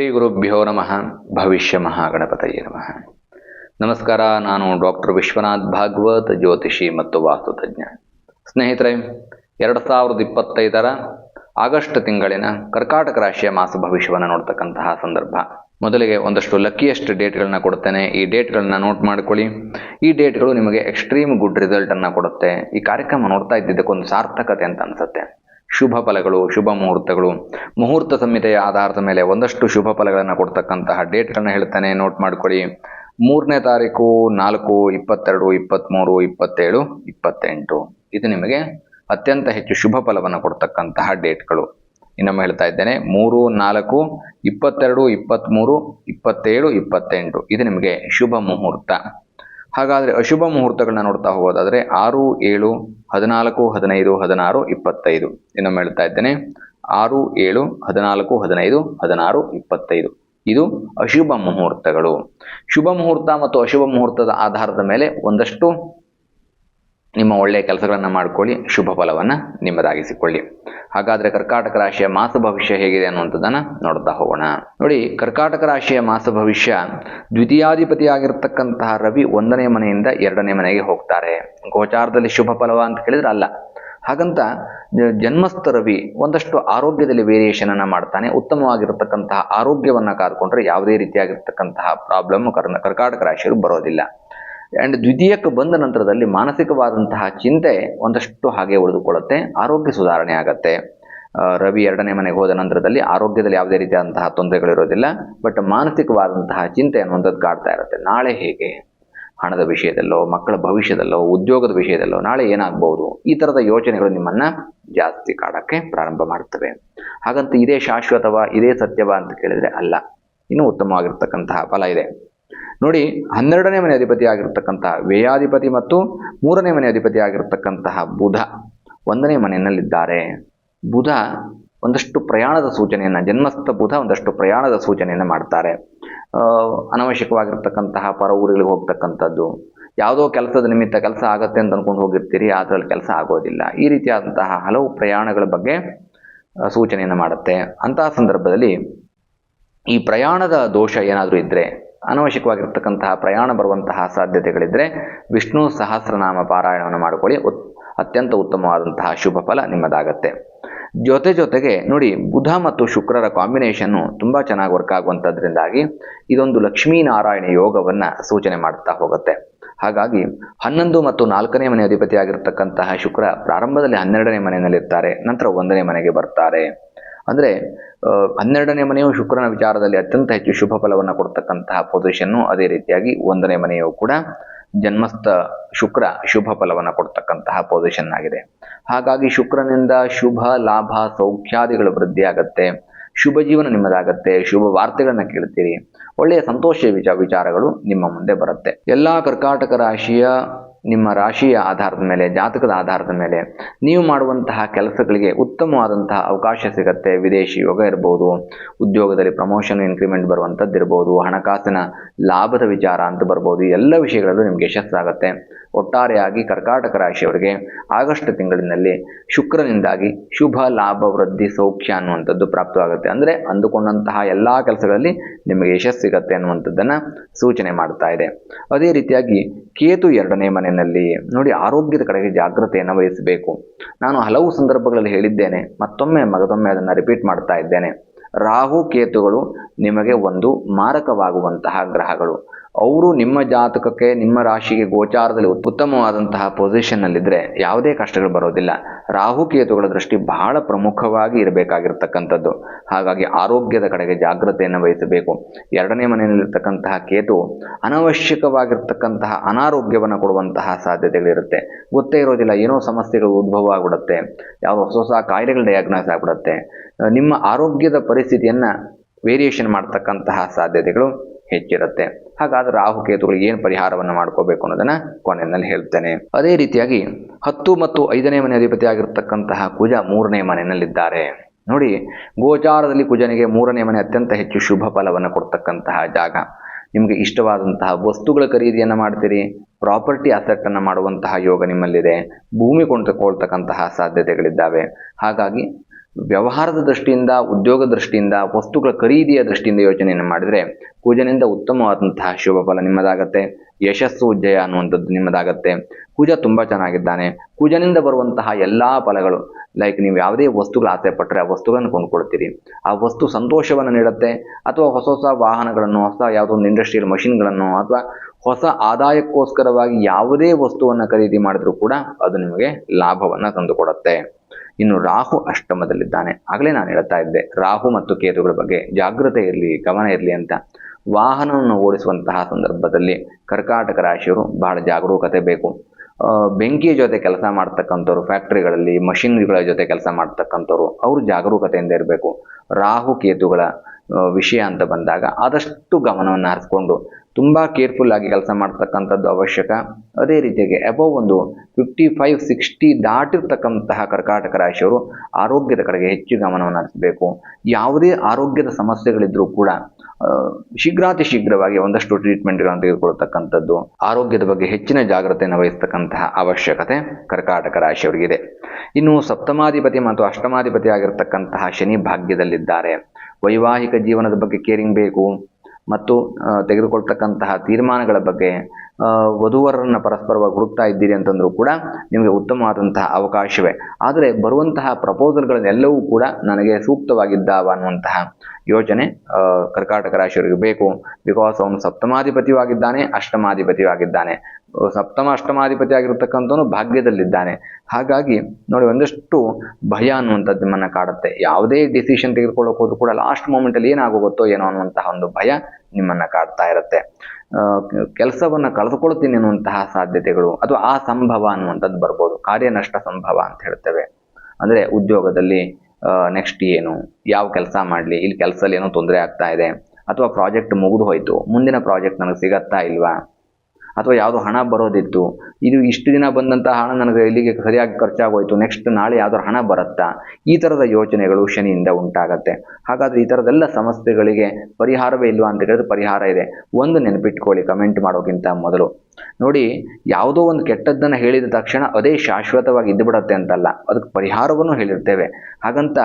ಶ್ರೀ ಗುರುಭ್ಯೋ ನಮಃ. ಭವಿಷ್ಯ ಮಹಾಗಣಪತಯೇ ನಮಃ. ನಮಸ್ಕಾರ, ನಾನು ಡಾಕ್ಟರ್ ವಿಶ್ವನಾಥ್ ಭಾಗವತ್, ಜ್ಯೋತಿಷಿ ಮತ್ತು ವಾಸ್ತುತಜ್ಞ ಸ್ನೇಹಿತರೆ, ಎರಡು ಸಾವಿರದ ಇಪ್ಪತ್ತೈದರ ಆಗಸ್ಟ್ ತಿಂಗಳಿನ ಕರ್ಕಾಟಕ ರಾಶಿಯ ಮಾಸ ಭವಿಷ್ಯವನ್ನು ನೋಡ್ತಕ್ಕಂತಹ ಸಂದರ್ಭ. ಮೊದಲಿಗೆ ಒಂದಷ್ಟು ಲಕ್ಕಿಯೆಸ್ಟ್ ಡೇಟ್ಗಳನ್ನ ಕೊಡ್ತೇನೆ. ಈ ಡೇಟ್ಗಳನ್ನ ನೋಟ್ ಮಾಡ್ಕೊಳ್ಳಿ. ಈ ಡೇಟ್ಗಳು ನಿಮಗೆ ಎಕ್ಸ್ಟ್ರೀಮ್ ಗುಡ್ ರಿಸಲ್ಟನ್ನು ಕೊಡುತ್ತೆ. ಈ ಕಾರ್ಯಕ್ರಮ ನೋಡ್ತಾ ಇದ್ದಿದ್ದಕ್ಕೊಂದು ಸಾರ್ಥಕತೆ ಅಂತ ಅನಿಸುತ್ತೆ. ಶುಭ ಫಲಗಳು, ಶುಭ ಮುಹೂರ್ತಗಳು. ಮುಹೂರ್ತ ಸಂಹಿತೆಯ ಆಧಾರದ ಮೇಲೆ ಒಂದಷ್ಟು ಶುಭ ಫಲಗಳನ್ನು ಕೊಡ್ತಕ್ಕಂತಹ ಡೇಟ್ಗಳನ್ನ ಹೇಳ್ತಾನೆ. ನೋಟ್ ಮಾಡ್ಕೊಳ್ಳಿ. ಮೂರನೇ ತಾರೀಕು ನಾಲ್ಕು, ಇಪ್ಪತ್ತೆರಡು ಇಪ್ಪತ್ತ್ಮೂರು ಇಪ್ಪತ್ತೇಳು, ಇಪ್ಪತ್ತೆಂಟು. ಇದು ನಿಮಗೆ ಅತ್ಯಂತ ಹೆಚ್ಚು ಶುಭ ಫಲವನ್ನು ಕೊಡ್ತಕ್ಕಂತಹ ಡೇಟ್ಗಳು ಇನ್ನೊಮ್ಮೆ ಹೇಳ್ತಾ ಇದ್ದೇನೆ, ಮೂರು, ನಾಲ್ಕು, ಇಪ್ಪತ್ತೆರಡು ಇಪ್ಪತ್ತ್ಮೂರು ಇಪ್ಪತ್ತೇಳು, ಇಪ್ಪತ್ತೆಂಟು. ಇದು ನಿಮಗೆ ಶುಭ ಮುಹೂರ್ತ. ಹಾಗಾದರೆ ಅಶುಭ ಮುಹೂರ್ತಗಳನ್ನ ನೋಡ್ತಾ ಹೋಗೋದಾದರೆ ಆರು, ಏಳು, ಹದಿನಾಲ್ಕು, ಹದಿನೈದು, ಹದಿನಾರು, ಇಪ್ಪತ್ತೈದು. ಇನ್ನೊಮ್ಮೆ ಹೇಳ್ತಾ ಇದ್ದೇನೆ. ಆರು, ಏಳು, ಹದಿನಾಲ್ಕು, ಹದಿನೈದು, ಹದಿನಾರು, ಇಪ್ಪತ್ತೈದು. ಇದು ಅಶುಭ ಮುಹೂರ್ತಗಳು. ಶುಭ ಮುಹೂರ್ತ ಮತ್ತು ಅಶುಭ ಮುಹೂರ್ತದ ಆಧಾರದ ಮೇಲೆ ಒಂದಷ್ಟು ನಿಮ್ಮ ಒಳ್ಳೆಯ ಕೆಲಸಗಳನ್ನು ಮಾಡಿಕೊಳ್ಳಿ, ಶುಭ ಫಲವನ್ನು ನಿಮ್ಮದಾಗಿಸಿಕೊಳ್ಳಿ. ಹಾಗಾದರೆ ಕರ್ಕಾಟಕ ರಾಶಿಯ ಮಾಸ ಭವಿಷ್ಯ ಹೇಗಿದೆ ಅನ್ನುವಂಥದ್ದನ್ನು ನೋಡ್ತಾ ಹೋಗೋಣ. ನೋಡಿ, ಕರ್ಕಾಟಕ ರಾಶಿಯ ಮಾಸ ಭವಿಷ್ಯ ದ್ವಿತೀಯಾಧಿಪತಿಯಾಗಿರ್ತಕ್ಕಂತಹ ರವಿ ಒಂದನೇ ಮನೆಯಿಂದ ಎರಡನೇ ಮನೆಗೆ ಹೋಗ್ತಾರೆ. ಗೋಚಾರದಲ್ಲಿ ಶುಭ ಫಲವ ಅಂತ ಕೇಳಿದ್ರೆ ಅಲ್ಲ. ಹಾಗಂತ ಜನ್ಮಸ್ಥ ರವಿ ಒಂದಷ್ಟು ಆರೋಗ್ಯದಲ್ಲಿ ವೇರಿಯೇಷನ್ ಅನ್ನ ಮಾಡ್ತಾನೆ. ಉತ್ತಮವಾಗಿರತಕ್ಕಂತಹ ಆರೋಗ್ಯವನ್ನ ಕಾದ್ಕೊಂಡ್ರೆ ಯಾವುದೇ ರೀತಿಯಾಗಿರ್ತಕ್ಕಂತಹ ಪ್ರಾಬ್ಲಮ್ ಕರ್ಕಾಟಕ ರಾಶಿಯರು ಬರೋದಿಲ್ಲ. ಆ್ಯಂಡ್ ದ್ವಿತೀಯಕ್ಕೆ ಬಂದ ನಂತರದಲ್ಲಿ ಮಾನಸಿಕವಾದಂತಹ ಚಿಂತೆ ಒಂದಷ್ಟು ಹಾಗೆ ಉಳಿದುಕೊಳ್ಳುತ್ತೆ, ಆರೋಗ್ಯ ಸುಧಾರಣೆ ಆಗತ್ತೆ. ರವಿ ಎರಡನೇ ಮನೆಗೆ ಹೋದ ನಂತರದಲ್ಲಿ ಆರೋಗ್ಯದಲ್ಲಿ ಯಾವುದೇ ರೀತಿಯಾದಂತಹ ತೊಂದರೆಗಳಿರೋದಿಲ್ಲ ಬಟ್ ಮಾನಸಿಕವಾದಂತಹ ಚಿಂತೆ ಅನ್ನುವಂಥದ್ದು ಕಾಡ್ತಾ ಇರುತ್ತೆ. ನಾಳೆ ಹೇಗೆ? ಹಣದ ವಿಷಯದಲ್ಲೋ, ಮಕ್ಕಳ ಭವಿಷ್ಯದಲ್ಲೋ, ಉದ್ಯೋಗದ ವಿಷಯದಲ್ಲೋ ನಾಳೆ ಏನಾಗ್ಬೋದು? ಈ ಥರದ ಯೋಚನೆಗಳು ನಿಮ್ಮನ್ನ ಜಾಸ್ತಿ ಕಾಡಕ್ಕೆ ಪ್ರಾರಂಭ ಮಾಡ್ತವೆ. ಹಾಗಂತ ಇದೇ ಶಾಶ್ವತವ, ಇದೇ ಸತ್ಯವ ಅಂತ ಕೇಳಿದರೆ ಅಲ್ಲ. ಇನ್ನೂ ಉತ್ತಮವಾಗಿರ್ತಕ್ಕಂತಹ ಫಲ ಇದೆ. ನೋಡಿ, ಹನ್ನೆರಡನೇ ಮನೆ ಅಧಿಪತಿ ಆಗಿರ್ತಕ್ಕಂತಹ ವ್ಯಯಾಧಿಪತಿ ಮತ್ತು ಮೂರನೇ ಮನೆ ಅಧಿಪತಿ ಆಗಿರ್ತಕ್ಕಂತಹ ಬುಧ ಒಂದನೇ ಮನೆಯಲ್ಲಿದ್ದಾರೆ. ಬುಧ ಒಂದಷ್ಟು ಪ್ರಯಾಣದ ಸೂಚನೆಯನ್ನು, ಜನ್ಮಸ್ಥ ಬುಧ ಒಂದಷ್ಟು ಪ್ರಯಾಣದ ಸೂಚನೆಯನ್ನು ಮಾಡ್ತಾರೆ. ಅನವಶ್ಯಕವಾಗಿರ್ತಕ್ಕಂತಹ ಪರ ಊರುಗಳಿಗೆ ಹೋಗ್ತಕ್ಕಂಥದ್ದು. ಯಾವುದೋ ಕೆಲಸದ ನಿಮಿತ್ತ ಕೆಲಸ ಆಗತ್ತೆ ಅಂತ ಅಂದ್ಕೊಂಡು ಹೋಗಿರ್ತೀರಿ ಅದರಲ್ಲಿ ಕೆಲಸ ಆಗೋದಿಲ್ಲ. ಈ ರೀತಿಯಾದಂತಹ ಹಲವು ಪ್ರಯಾಣಗಳ ಬಗ್ಗೆ ಸೂಚನೆಯನ್ನು ಮಾಡುತ್ತೆ. ಅಂತಹ ಸಂದರ್ಭದಲ್ಲಿ ಈ ಪ್ರಯಾಣದ ದೋಷ ಏನಾದರೂ ಇದ್ದರೆ ಅನವಶ್ಯಕವಾಗಿರ್ತಕ್ಕಂತಹ ಪ್ರಯಾಣ ಬರುವಂತಹ ಸಾಧ್ಯತೆಗಳಿದ್ದರೆ ವಿಷ್ಣು ಸಹಸ್ರನಾಮ ಪಾರಾಯಣವನ್ನು ಮಾಡಿಕೊಳ್ಳಿ. ಉತ್, ಅತ್ಯಂತ ಉತ್ತಮವಾದಂತಹ ಶುಭ ಫಲ ನಿಮ್ಮದಾಗತ್ತೆ. ಜೊತೆ ಜೊತೆಗೆ ನೋಡಿ, ಬುಧ ಮತ್ತು ಶುಕ್ರರ ಕಾಂಬಿನೇಷನ್ನು ತುಂಬ ಚೆನ್ನಾಗಿ ವರ್ಕ್ ಆಗುವಂಥದ್ರಿಂದಾಗಿ ಇದೊಂದು ಲಕ್ಷ್ಮೀನಾರಾಯಣ ಯೋಗವನ್ನು ಸೂಚನೆ ಮಾಡ್ತಾ ಹೋಗುತ್ತೆ. ಹಾಗಾಗಿ ಹನ್ನೊಂದು ಮತ್ತು ನಾಲ್ಕನೇ ಮನೆ ಅಧಿಪತಿಯಾಗಿರ್ತಕ್ಕಂತಹ ಶುಕ್ರ ಪ್ರಾರಂಭದಲ್ಲಿ ಹನ್ನೆರಡನೇ ಮನೆಯಲ್ಲಿರ್ತಾರೆ, ನಂತರ ಒಂದನೇ ಮನೆಗೆ ಬರ್ತಾರೆ. ಅಂದರೆ ಹನ್ನೆರಡನೇ ಮನೆಯು ಶುಕ್ರನ ವಿಚಾರದಲ್ಲಿ ಅತ್ಯಂತ ಹೆಚ್ಚು ಶುಭ ಫಲವನ್ನು ಕೊಡ್ತಕ್ಕಂತಹ ಪೊಸಿಷನ್ನು ಅದೇ ರೀತಿಯಾಗಿ ಒಂದನೇ ಮನೆಯು ಕೂಡ ಜನ್ಮಸ್ಥ ಶುಕ್ರ ಶುಭ ಫಲವನ್ನು ಕೊಡ್ತಕ್ಕಂತಹ ಪೊಸಿಷನ್ ಆಗಿದೆ. ಹಾಗಾಗಿ ಶುಕ್ರನಿಂದ ಶುಭ, ಲಾಭ, ಸೌಖ್ಯಾದಿಗಳು ವೃದ್ಧಿಯಾಗತ್ತೆ. ಶುಭ ಜೀವನ ನಿಮ್ಮದಾಗತ್ತೆ. ಶುಭ ವಾರ್ತೆಗಳನ್ನ ಕೇಳ್ತೀರಿ. ಒಳ್ಳೆಯ ಸಂತೋಷ ವಿಚ, ವಿಚಾರಗಳು ನಿಮ್ಮ ಮುಂದೆ ಬರುತ್ತೆ. ಎಲ್ಲಾ ಕರ್ಕಾಟಕ ರಾಶಿಯ ನಿಮ್ಮ ರಾಶಿಯ ಆಧಾರದ ಮೇಲೆ, ಜಾತಕದ ಆಧಾರದ ಮೇಲೆ ನೀವು ಮಾಡುವಂತಹ ಕೆಲಸಗಳಿಗೆ ಉತ್ತಮವಾದಂತಹ ಅವಕಾಶ ಸಿಗತ್ತೆ. ವಿದೇಶಿ ಯೋಗ ಇರ್ಬೋದು, ಉದ್ಯೋಗದಲ್ಲಿ ಪ್ರಮೋಷನ್ ಇನ್ಕ್ರಿಮೆಂಟ್ ಬರುವಂಥದ್ದು ಇರ್ಬೋದು ಹಣಕಾಸಿನ ಲಾಭದ ವಿಚಾರ ಅಂತ ಬರ್ಬೋದು. ಎಲ್ಲ ವಿಷಯಗಳಲ್ಲೂ ನಿಮಗೆ ಯಶಸ್ಸಾಗುತ್ತೆ. ಒಟ್ಟಾರೆಯಾಗಿ ಕರ್ಕಾಟಕ ರಾಶಿಯವರಿಗೆ ಆಗಸ್ಟ್ ತಿಂಗಳಿನಲ್ಲಿ ಶುಕ್ರನಿಂದಾಗಿ ಶುಭ, ಲಾಭ, ವೃದ್ಧಿ, ಸೌಖ್ಯ ಅನ್ನುವಂಥದ್ದು ಪ್ರಾಪ್ತವಾಗುತ್ತೆ. ಅಂದರೆ ಅಂದುಕೊಂಡಂತಹ ಎಲ್ಲ ಕೆಲಸಗಳಲ್ಲಿ ನಿಮಗೆ ಯಶಸ್ಸು ಸಿಗತ್ತೆ ಅನ್ನುವಂಥದ್ದನ್ನು ಸೂಚನೆ ಮಾಡ್ತಾ ಇದೆ. ಅದೇ ರೀತಿಯಾಗಿ ಕೇತು ಎರಡನೇ ಮನೆಯಲ್ಲಿ ನೋಡಿ ಆರೋಗ್ಯದ ಕಡೆಗೆ ಜಾಗ್ರತೆಯನ್ನು ವಹಿಸಬೇಕು. ನಾನು ಹಲವು ಸಂದರ್ಭಗಳಲ್ಲಿ ಹೇಳಿದ್ದೇನೆ, ಮತ್ತೊಮ್ಮೆ ಮಗದೊಮ್ಮೆ ಅದನ್ನು ರಿಪೀಟ್ ಮಾಡ್ತಾ ಇದ್ದೇನೆ. ರಾಹು ಕೇತುಗಳು ನಿಮಗೆ ಒಂದು ಮಾರಕವಾಗುವಂತಹ ಗ್ರಹಗಳು. ಅವರು ನಿಮ್ಮ ಜಾತಕಕ್ಕೆ, ನಿಮ್ಮ ರಾಶಿಗೆ ಗೋಚಾರದಲ್ಲಿ ಉತ್ತಮವಾದಂತಹ ಪೊಸಿಷನ್ನಲ್ಲಿದ್ದರೆ ಯಾವುದೇ ಕಷ್ಟಗಳು ಬರೋದಿಲ್ಲ. ರಾಹುಕೇತುಗಳ ದೃಷ್ಟಿ ಬಹಳ ಪ್ರಮುಖವಾಗಿ ಇರಬೇಕಾಗಿರ್ತಕ್ಕಂಥದ್ದು. ಹಾಗಾಗಿ ಆರೋಗ್ಯದ ಕಡೆಗೆ ಜಾಗ್ರತೆಯನ್ನು ವಹಿಸಬೇಕು. ಎರಡನೇ ಮನೆಯಲ್ಲಿರ್ತಕ್ಕಂತಹ ಕೇತು ಅನವಶ್ಯಕವಾಗಿರ್ತಕ್ಕಂತಹ ಅನಾರೋಗ್ಯವನ್ನು ಕೊಡುವಂತಹ ಸಾಧ್ಯತೆಗಳಿರುತ್ತೆ. ಗೊತ್ತೇ ಇರೋದಿಲ್ಲ, ಏನೋ ಸಮಸ್ಯೆಗಳು ಉದ್ಭವ ಆಗ್ಬಿಡುತ್ತೆ. ಯಾವ ಹೊಸ ಹೊಸ ಕಾಯಿಲೆಗಳು ಡಯಾಗ್ನೋಸ್ ಆಗ್ಬಿಡುತ್ತೆ. ನಿಮ್ಮ ಆರೋಗ್ಯದ ಪರಿಸ್ಥಿತಿಯನ್ನು ವೇರಿಯೇಷನ್ ಮಾಡ್ತಕ್ಕಂತಹ ಸಾಧ್ಯತೆಗಳು ಹೆಚ್ಚಿರುತ್ತೆ. ಹಾಗಾದ್ರೆ ರಾಹುಕೇತುಗಳಿಗೆ ಏನು ಪರಿಹಾರವನ್ನು ಮಾಡ್ಕೋಬೇಕು ಅನ್ನೋದನ್ನ ಕೊನೆಯಲ್ಲಿ ಹೇಳ್ತೇನೆ. ಅದೇ ರೀತಿಯಾಗಿ ಹತ್ತು ಮತ್ತು ಐದನೇ ಮನೆ ಅಧಿಪತಿ ಆಗಿರ್ತಕ್ಕಂತಹ ಕುಜ ಮೂರನೇ ಮನೆಯಲ್ಲಿದ್ದಾರೆ. ನೋಡಿ, ಗೋಚಾರದಲ್ಲಿ ಕುಜನಿಗೆ ಮೂರನೇ ಮನೆ ಅತ್ಯಂತ ಹೆಚ್ಚು ಶುಭ ಫಲವನ್ನು ಕೊಡ್ತಕ್ಕಂತಹ ಜಾಗ. ನಿಮಗೆ ಇಷ್ಟವಾದಂತಹ ವಸ್ತುಗಳ ಖರೀದಿಯನ್ನು ಮಾಡ್ತೀರಿ, ಪ್ರಾಪರ್ಟಿ ಅಸೆಟ್ಟನ್ನು ಮಾಡುವಂತಹ ಯೋಗ ನಿಮ್ಮಲ್ಲಿದೆ, ಭೂಮಿ ಕೊಂಡುಕೊಳ್ತಕ್ಕಂತಹ ಸಾಧ್ಯತೆಗಳಿದ್ದಾವೆ. ಹಾಗಾಗಿ ವ್ಯವಹಾರದ ದೃಷ್ಟಿಯಿಂದ, ಉದ್ಯೋಗ ದೃಷ್ಟಿಯಿಂದ, ವಸ್ತುಗಳ ಖರೀದಿಯ ದೃಷ್ಟಿಯಿಂದ ಯೋಚನೆಯನ್ನು ಮಾಡಿದರೆ ಕುಜನಿಂದ ಉತ್ತಮವಾದಂತಹ ಶುಭ ಫಲ ನಿಮ್ಮದಾಗತ್ತೆ. ಯಶಸ್ಸು ಜಯ ಅನ್ನುವಂಥದ್ದು ನಿಮ್ಮದಾಗತ್ತೆ. ಕುಜ ತುಂಬ ಚೆನ್ನಾಗಿದ್ದಾನೆ. ಕುಜನಿಂದ ಬರುವಂತಹ ಎಲ್ಲ ಫಲಗಳು ಲೈಕ್ ನೀವು ಯಾವುದೇ ವಸ್ತುಗಳ ಆಸೆ ಪಟ್ಟರೆ ಆ ವಸ್ತುಗಳನ್ನು ಕೊಂಡುಕೊಳ್ತೀರಿ. ಆ ವಸ್ತು ಸಂತೋಷವನ್ನು ನೀಡುತ್ತೆ. ಅಥವಾ ಹೊಸ ಹೊಸ ವಾಹನಗಳನ್ನು, ಹೊಸ ಯಾವುದೋ ಒಂದು ಇಂಡಸ್ಟ್ರಿಯಲ್ ಮಷಿನ್ಗಳನ್ನು ಅಥವಾ ಹೊಸ ಆದಾಯಕ್ಕೋಸ್ಕರವಾಗಿ ಯಾವುದೇ ವಸ್ತುವನ್ನು ಖರೀದಿ ಮಾಡಿದ್ರೂ ಕೂಡ ಅದು ನಿಮಗೆ ಲಾಭವನ್ನು ತಂದುಕೊಡುತ್ತೆ. ಇನ್ನು ರಾಹು ಅಷ್ಟಮದಲ್ಲಿದ್ದಾನೆ. ಆಗಲೇ ನಾನು ಹೇಳ್ತಾ ಇದ್ದೆ, ರಾಹು ಮತ್ತು ಕೇತುಗಳ ಬಗ್ಗೆ ಜಾಗೃತೆ ಇರಲಿ, ಗಮನ ಇರಲಿ ಅಂತ. ವಾಹನವನ್ನು ಓಡಿಸುವಂತಹ ಸಂದರ್ಭದಲ್ಲಿ ಕರ್ಕಾಟಕ ರಾಶಿಯವರು ಬಹಳ ಜಾಗರೂಕತೆ ಬೇಕು. ಬೆಂಕಿಯ ಜೊತೆ ಕೆಲಸ ಮಾಡ್ತಕ್ಕಂಥವ್ರು, ಫ್ಯಾಕ್ಟ್ರಿಗಳಲ್ಲಿ ಮಷಿನ್ಗಳ ಜೊತೆ ಕೆಲಸ ಮಾಡ್ತಕ್ಕಂಥವ್ರು, ಅವರು ಜಾಗರೂಕತೆಯಿಂದ ಇರಬೇಕು. ರಾಹು, ಕೇತುಗಳ ವಿಷಯ ಅಂತ ಬಂದಾಗ ಆದಷ್ಟು ಗಮನವನ್ನು ಹರಿಸ್ಕೊಂಡು ತುಂಬ ಕೇರ್ಫುಲ್ ಆಗಿ ಕೆಲಸ ಮಾಡ್ತಕ್ಕಂಥದ್ದು ಅವಶ್ಯಕ. ಅದೇ ರೀತಿಯಾಗಿ ಅಬೌವ್ ಒಂದು ಫಿಫ್ಟಿ ಫೈವ್ ಸಿಕ್ಸ್ಟಿ ದಾಟಿರ್ತಕ್ಕಂತಹ ಕರ್ಕಾಟಕ ರಾಶಿಯವರು ಆರೋಗ್ಯದ ಕಡೆಗೆ ಹೆಚ್ಚು ಗಮನವನ್ನು ಹರಿಸಬೇಕು. ಯಾವುದೇ ಆರೋಗ್ಯದ ಸಮಸ್ಯೆಗಳಿದ್ರೂ ಕೂಡ ಶೀಘ್ರಾತಿ ಶೀಘ್ರವಾಗಿ ಒಂದಷ್ಟು ಟ್ರೀಟ್ಮೆಂಟ್ಗಳನ್ನು ತೆಗೆದುಕೊಳ್ತಕ್ಕಂಥದ್ದು ಆರೋಗ್ಯದ ಬಗ್ಗೆ ಹೆಚ್ಚಿನ ಜಾಗ್ರತೆಯನ್ನು ವಹಿಸ್ತಕ್ಕಂತಹ ಅವಶ್ಯಕತೆ ಕರ್ಕಾಟಕ ರಾಶಿಯವರಿಗಿದೆ. ಇನ್ನು ಸಪ್ತಮಾಧಿಪತಿ ಮತ್ತು ಅಷ್ಟಮಾಧಿಪತಿ ಆಗಿರ್ತಕ್ಕಂತಹ ಶನಿ ಭಾಗ್ಯದಲ್ಲಿದ್ದಾರೆ. ವೈವಾಹಿಕ ಜೀವನದ ಬಗ್ಗೆ ಕೇರಿಂಗ್ ಬೇಕು. ಮತ್ತು ತೆಗೆದುಕೊಳ್ತಕ್ಕಂತಹ ತೀರ್ಮಾನಗಳ ಬಗ್ಗೆ ವಧುವರನ್ನ ಪರಸ್ಪರವಾಗಿ ಹುಡುಕ್ತಾ ಇದ್ದೀರಿ ಅಂತಂದರೂ ಕೂಡ ನಿಮಗೆ ಉತ್ತಮವಾದಂತಹ ಅವಕಾಶವೇ. ಆದರೆ ಬರುವಂತಹ ಪ್ರಪೋಸಲ್ಗಳನ್ನೆಲ್ಲವೂ ಕೂಡ ನನಗೆ ಸೂಕ್ತವಾಗಿದ್ದಾವ ಅನ್ನುವಂತಹ ಯೋಜನೆ ಕರ್ಕಾಟಕ ರಾಶಿಯವರಿಗೆ ಬೇಕು. ಬಿಕಾಸ್ ಅವನು ಸಪ್ತಮಾಧಿಪತಿಯೂ ಆಗಿದ್ದಾನೆ ಅಷ್ಟಮಾಧಿಪತಿಯೂ ಆಗಿದ್ದಾನೆ ಆ, ಸಪ್ತಮ ಅಷ್ಟಮಾಧಿಪತಿ ಆಗಿರತಕ್ಕಂಥವನು ಭಾಗ್ಯದಲ್ಲಿದ್ದಾನೆ. ಹಾಗಾಗಿ ನೋಡಿ ಒಂದಷ್ಟು ಭಯ ಅನ್ನುವಂಥದ್ದು ನಿಮ್ಮನ್ನು ಕಾಡುತ್ತೆ. ಯಾವುದೇ ಡಿಸಿಷನ್ ತೆಗೆದುಕೊಳ್ಳೋಕೆ ಹೋದ್ರೂ ಕೂಡ ಲಾಸ್ಟ್ ಮೂಮೆಂಟಲ್ಲಿ ಏನಾಗೋಗುತ್ತೋ ಏನೋ ಅನ್ನುವಂತಹ ಒಂದು ಭಯ ನಿಮ್ಮನ್ನು ಕಾಡ್ತಾ ಇರುತ್ತೆ. ಕೆಲಸವನ್ನು ಕಳೆದುಕೊಳ್ತೀನಿ ಅನ್ನುವಂತಹ ಸಾಧ್ಯತೆಗಳು ಅಥವಾ ಆ ಸಂಭವ ಅನ್ನುವಂಥದ್ದು ಬರ್ಬೋದು. ಕಾರ್ಯನಷ್ಟ ಸಂಭವ ಅಂತ ಹೇಳ್ತೇವೆ. ಅಂದರೆ ಉದ್ಯೋಗದಲ್ಲಿ ನೆಕ್ಸ್ಟ್ ಏನು, ಯಾವ ಕೆಲಸ ಮಾಡಲಿ, ಇಲ್ಲಿ ಕೆಲಸದಲ್ಲಿ ಏನೋ ತೊಂದರೆ ಆಗ್ತಾ ಇದೆ, ಅಥವಾ ಪ್ರಾಜೆಕ್ಟ್ ಮುಗಿದು ಹೋಯಿತು, ಮುಂದಿನ ಪ್ರಾಜೆಕ್ಟ್ ನನಗೆ ಸಿಗತ್ತಾ ಇಲ್ವಾ ಅಥವಾ ಯಾವುದೋ ಹಣ ಬರೋದಿತ್ತು. ಇದು ಇಷ್ಟು ದಿನ ಬಂದಂಥ ಹಣ ನನಗೆ ಇಲ್ಲಿಗೆ ಸರಿಯಾಗಿ ಖರ್ಚಾಗೋಯಿತು. ನೆಕ್ಸ್ಟ್ ನಾಳೆ ಯಾವ್ದಾದ್ರು ಹಣ ಬರುತ್ತಾ? ಈ ಥರದ ಯೋಚನೆಗಳು ಶನಿಯಿಂದ ಉಂಟಾಗತ್ತೆ. ಹಾಗಾದ್ರೆ ಈ ಥರದೆಲ್ಲ ಸಮಸ್ಯೆಗಳಿಗೆ ಪರಿಹಾರವೇ ಇಲ್ವಾ ಅಂತ ಹೇಳಿದ್ರೆ ಪರಿಹಾರ ಇದೆ. ಒಂದು ನೆನಪಿಟ್ಕೊಳ್ಳಿ ಕಮೆಂಟ್ ಮಾಡೋಕ್ಕಿಂತ ಮೊದಲು. ನೋಡಿ, ಯಾವುದೋ ಒಂದು ಕೆಟ್ಟದ್ದನ್ನು ಹೇಳಿದ ತಕ್ಷಣ ಅದೇ ಶಾಶ್ವತವಾಗಿ ಇದ್ದು ಬಿಡತ್ತೆ ಅಂತಲ್ಲ. ಅದಕ್ಕೆ ಪರಿಹಾರವನ್ನು ಹೇಳಿರ್ತೇವೆ. ಹಾಗಂತ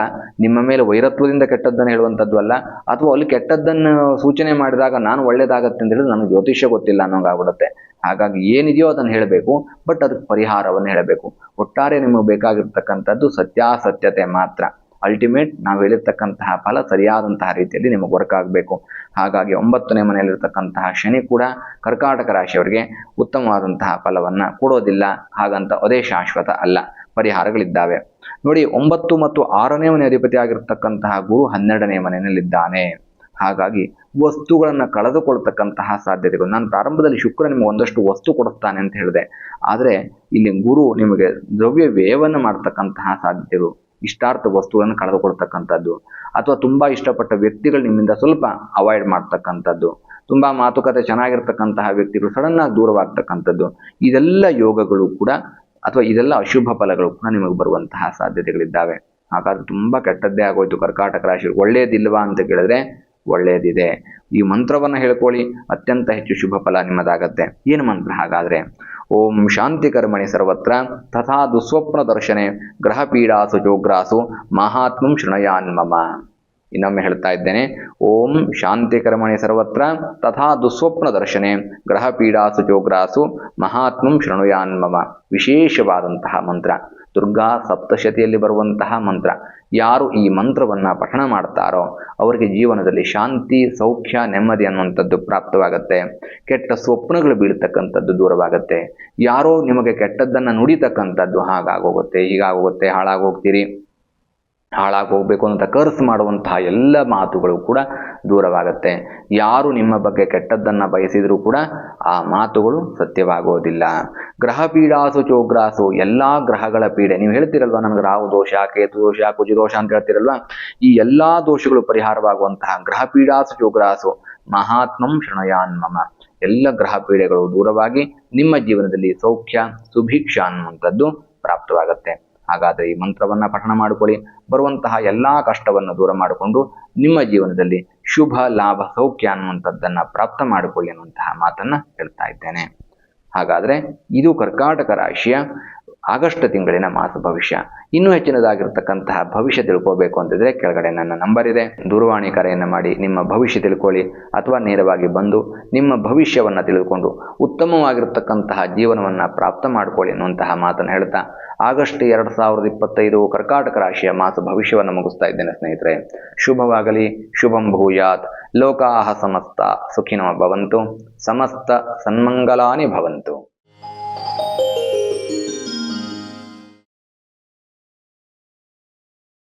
ನಿಮ್ಮ ಮೇಲೆ ವೈರತ್ವದಿಂದ ಕೆಟ್ಟದ್ದನ್ನು ಹೇಳುವಂಥದ್ದು ಅಲ್ಲ, ಅಥವಾ ಅಲ್ಲಿ ಕೆಟ್ಟದ್ದನ್ನು ಸೂಚನೆ ಮಾಡಿದಾಗ ನಾನು ಒಳ್ಳೇದಾಗತ್ತೆ ಅಂತ ಹೇಳಿದ್ರೆ ನನಗೆ ಜ್ಯೋತಿಷ್ಯ ಗೊತ್ತಿಲ್ಲ ಅನ್ನೋಂಗಾಗ್ಬಿಡುತ್ತೆ ಹಾಗಾಗಿ ಏನಿದೆಯೋ ಅದನ್ನು ಹೇಳಬೇಕು, ಬಟ್ ಅದಕ್ಕೆ ಪರಿಹಾರವನ್ನು ಹೇಳಬೇಕು. ಒಟ್ಟಾರೆ ನಿಮಗೆ ಬೇಕಾಗಿರ್ತಕ್ಕಂಥದ್ದು ಸತ್ಯಾಸತ್ಯತೆ ಮಾತ್ರ. ಅಲ್ಟಿಮೇಟ್ ನಾವು ಹೇಳಿರ್ತಕ್ಕಂತಹ ಫಲ ಸರಿಯಾದಂತಹ ರೀತಿಯಲ್ಲಿ ನಿಮಗೆ ವರ್ಕ್ ಆಗಬೇಕು. ಹಾಗಾಗಿ ಒಂಬತ್ತನೇ ಮನೆಯಲ್ಲಿರ್ತಕ್ಕಂತಹ ಶನಿ ಕೂಡ ಕರ್ಕಾಟಕ ರಾಶಿಯವರಿಗೆ ಉತ್ತಮವಾದಂತಹ ಫಲವನ್ನು ಕೊಡೋದಿಲ್ಲ. ಹಾಗಂತ ಅದೇ ಶಾಶ್ವತ ಅಲ್ಲ. ಪರಿಹಾರಗಳಿದ್ದಾವೆ. ನೋಡಿ, ಒಂಬತ್ತು ಮತ್ತು ಆರನೇ ಮನೆ ಅಧಿಪತಿ ಆಗಿರ್ತಕ್ಕಂತಹ ಗುರು ಹನ್ನೆರಡನೇ ಮನೆಯಲ್ಲಿದ್ದಾನೆ. ಹಾಗಾಗಿ ವಸ್ತುಗಳನ್ನು ಕಳೆದುಕೊಳ್ತಕ್ಕಂತಹ ಸಾಧ್ಯತೆಗಳು. ನಾನು ಪ್ರಾರಂಭದಲ್ಲಿ ಶುಕ್ರ ನಿಮಗೆ ಒಂದಷ್ಟು ವಸ್ತು ಕೊಡುತ್ತಾನೆ ಅಂತ ಹೇಳಿದೆ. ಆದರೆ ಇಲ್ಲಿ ಗುರು ನಿಮಗೆ ದ್ರವ್ಯ ವ್ಯಯವನ್ನು ಮಾಡ್ತಕ್ಕಂತಹ ಸಾಧ್ಯತೆಗಳು ಇಷ್ಟಾರ್ಥ ವಸ್ತುಗಳನ್ನು ಕಳೆದುಕೊಳ್ತಕ್ಕಂಥದ್ದು, ಅಥವಾ ತುಂಬ ಇಷ್ಟಪಟ್ಟ ವ್ಯಕ್ತಿಗಳು ನಿಮ್ಮಿಂದ ಸ್ವಲ್ಪ ಅವಾಯ್ಡ್ ಮಾಡ್ತಕ್ಕಂಥದ್ದು, ತುಂಬ ಮಾತುಕತೆ ಚೆನ್ನಾಗಿರ್ತಕ್ಕಂತಹ ವ್ಯಕ್ತಿಗಳು ಸಡನ್ನಾಗಿ ದೂರವಾಗ್ತಕ್ಕಂಥದ್ದು, ಇದೆಲ್ಲ ಯೋಗಗಳು ಕೂಡ, ಅಥವಾ ಇದೆಲ್ಲ ಅಶುಭ ಫಲಗಳು ಕೂಡ ನಿಮಗೆ ಬರುವಂತಹ ಸಾಧ್ಯತೆಗಳಿದ್ದಾವೆ. ಹಾಗಾದ್ರೆ ತುಂಬ ಕೆಟ್ಟದ್ದೇ ಆಗೋಯ್ತು, ಕರ್ಕಾಟಕ ರಾಶಿ ಒಳ್ಳೆಯದಿಲ್ವಾ ಅಂತ ಕೇಳಿದ್ರೆ ಒಳ್ಳೆಯದಿದೆ ಈ ಮಂತ್ರವನ್ನು ಹೇಳ್ಕೊಳ್ಳಿ, ಅತ್ಯಂತ ಹೆಚ್ಚು ಶುಭ ಫಲ ನಿಮ್ಮದಾಗತ್ತೆ. ಏನು ಮಂತ್ರ ಹಾಗಾದ್ರೆ? ಓಂ ಶಾಂತಿ ಕರ್ಮಣಿ ಸರ್ವತ್ರ ತಥಾ ದುಸ್ವಪ್ನ ದರ್ಶನೆ ಗ್ರಹ ಪೀಡಾಸು ಜೋಗ್ರಾಸು ಮಹಾತ್ಮಂ ಶೃಣಯಾನ್ಮಮ ಇನ್ನೊಮ್ಮೆ ಹೇಳ್ತಾ ಇದ್ದೇನೆ, ಓಂ ಶಾಂತಿ ಕರ್ಮಣಿ ಸರ್ವತ್ರ ತಥಾ ದುಸ್ವಪ್ನ ದರ್ಶನೆ ಗ್ರಹ ಪೀಡಾಸು ಜೋಗ್ರಾಸು ಮಹಾತ್ಮಂ ಶೃಣುಯಾನ್ಮಮ ವಿಶೇಷವಾದಂತಹ ಮಂತ್ರ. ದುರ್ಗಾ ಸಪ್ತಶತಿಯಲ್ಲಿ ಬರುವಂತಹ ಮಂತ್ರ. ಯಾರು ಈ ಮಂತ್ರವನ್ನು ಪಠಣ ಮಾಡ್ತಾರೋ ಅವರಿಗೆ ಜೀವನದಲ್ಲಿ ಶಾಂತಿ, ಸೌಖ್ಯ, ನೆಮ್ಮದಿ ಅನ್ನುವಂಥದ್ದು ಪ್ರಾಪ್ತವಾಗುತ್ತೆ. ಕೆಟ್ಟ ಸ್ವಪ್ನಗಳು ಬೀಳ್ತಕ್ಕಂಥದ್ದು ದೂರವಾಗುತ್ತೆ. ಯಾರೋ ನಿಮಗೆ ಕೆಟ್ಟದ್ದನ್ನು ನುಡಿತಕ್ಕಂಥದ್ದು ಹಾಗಾಗೋಗುತ್ತೆ, ಹೀಗಾಗೋಗುತ್ತೆ, ಹಾಳಾಗೋಗ್ತೀರಿ. ಹಾಳಾಗಿ ಹೋಗಬೇಕು ಅಂತ ಕರ್ಸ್ ಮಾಡುವಂತಹ ಎಲ್ಲ ಮಾತುಗಳು ಕೂಡ ದೂರವಾಗುತ್ತೆ. ಯಾರು ನಿಮ್ಮ ಬಗ್ಗೆ ಕೆಟ್ಟದ್ದನ್ನು ಬಯಸಿದರೂ ಕೂಡ ಆ ಮಾತುಗಳು ಸತ್ಯವಾಗೋದಿಲ್ಲ. ಗ್ರಹ ಪೀಡಾಸು ಚೋಗ್ರಾಸು ಎಲ್ಲ ಗ್ರಹಗಳ ಪೀಡೆ. ನೀವು ಹೇಳ್ತಿರಲ್ವಾ ನನಗೆ ರಾಹು ದೋಷ, ಕೇತು ದೋಷ ಕುಜದೋಷ ಅಂತ ಹೇಳ್ತಿರಲ್ವಾ? ಈ ಎಲ್ಲ ದೋಷಗಳು ಪರಿಹಾರವಾಗುವಂತಹ ಗ್ರಹ ಪೀಡಾಸು ಚೋಗ್ರಾಸು ಮಹಾತ್ಮಂ ಶೃಣಯಾನ್ಮಮ ಎಲ್ಲ ಗ್ರಹ ಪೀಡೆಗಳು ದೂರವಾಗಿ ನಿಮ್ಮ ಜೀವನದಲ್ಲಿ ಸೌಖ್ಯ, ಸುಭಿಕ್ಷ ಅನ್ನುವಂಥದ್ದು ಪ್ರಾಪ್ತವಾಗತ್ತೆ. ಹಾಗಾದ್ರೆ ಈ ಮಂತ್ರವನ್ನ ಪಠಣ ಮಾಡಿಕೊಳ್ಳಿ. ಬರುವಂತಹ ಎಲ್ಲಾ ಕಷ್ಟವನ್ನು ದೂರ ಮಾಡಿಕೊಂಡು ನಿಮ್ಮ ಜೀವನದಲ್ಲಿ ಶುಭ, ಲಾಭ, ಸೌಖ್ಯ ಅನ್ನುವಂಥದ್ದನ್ನ ಪ್ರಾಪ್ತ ಮಾಡಿಕೊಳ್ಳಿ ಅನ್ನುವಂತಹ ಮಾತನ್ನ ಹೇಳ್ತಾ ಇದ್ದೇನೆ. ಹಾಗಾದ್ರೆ ಇದು ಕರ್ಕಾಟಕ ರಾಶಿಯ ಆಗಸ್ಟ್ ತಿಂಗಳಿನ ಮಾಸ ಭವಿಷ್ಯ. ಇನ್ನೂ ಹೆಚ್ಚಿನದಾಗಿರ್ತಕ್ಕಂತಹ ಭವಿಷ್ಯ ತಿಳ್ಕೋಬೇಕು ಅಂತಿದ್ರೆ ಕೆಳಗಡೆ ನನ್ನ ನಂಬರ್ ಇದೆ. ದೂರವಾಣಿ ಕರೆಯನ್ನು ಮಾಡಿ ನಿಮ್ಮ ಭವಿಷ್ಯ ತಿಳ್ಕೊಳ್ಳಿ ಅಥವಾ ನೇರವಾಗಿ ಬಂದು ನಿಮ್ಮ ಭವಿಷ್ಯವನ್ನು ತಿಳಿದುಕೊಂಡು ಉತ್ತಮವಾಗಿರ್ತಕ್ಕಂತಹ ಜೀವನವನ್ನು ಪ್ರಾಪ್ತ ಮಾಡಿಕೊಳ್ಳಿ ಅನ್ನುವಂತಹ ಮಾತನ್ನು ಹೇಳ್ತಾ ಆಗಸ್ಟ್ ಎರಡು ಸಾವಿರದ ಇಪ್ಪತ್ತೈದು ಕರ್ಕಾಟಕ ರಾಶಿಯ ಮಾಸ ಭವಿಷ್ಯವನ್ನು ಮುಗಿಸ್ತಾ ಇದ್ದೇನೆ ಸ್ನೇಹಿತರೆ. ಶುಭವಾಗಲಿ, ಶುಭಂ ಭೂಯಾತ್, ಲೋಕಾಹ ಸಮಸ್ತ, ಸುಖಿನೋ ಭವಂತು, ಸಮಸ್ತ ಸನ್ಮಂಗಲಾನಿ ಭವಂತು.